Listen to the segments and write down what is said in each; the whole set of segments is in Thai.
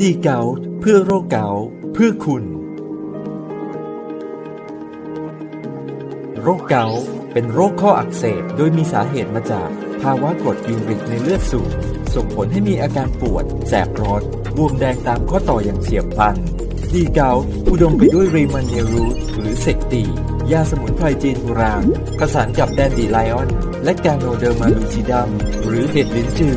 ดีเกาเพื่อโรคเกาเพื่อคุณ โรคเกาเป็นโรคข้ออักเสบโดยมีสาเหตุมาจากภาวะกรดยูริกในเลือดสูง ส่งผลให้มีอาการปวด แสบร้อนบวมแดงตามข้อต่ออย่างเฉียบพลัน ดีเกาอุดมไปด้วยรีมันเนรูทหรือเซกตี ยาสมุนไพรจีนโบราณผสานกับแดนดีไลออน และกาโนเดอร์มาลูซิดัมหรือเห็ดลิ้นจือ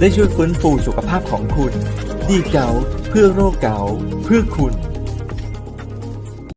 ได้ช่วยฟื้นฟูสุขภาพของคุณ ดีเกาเพื่อโรคเกาเพื่อคุณ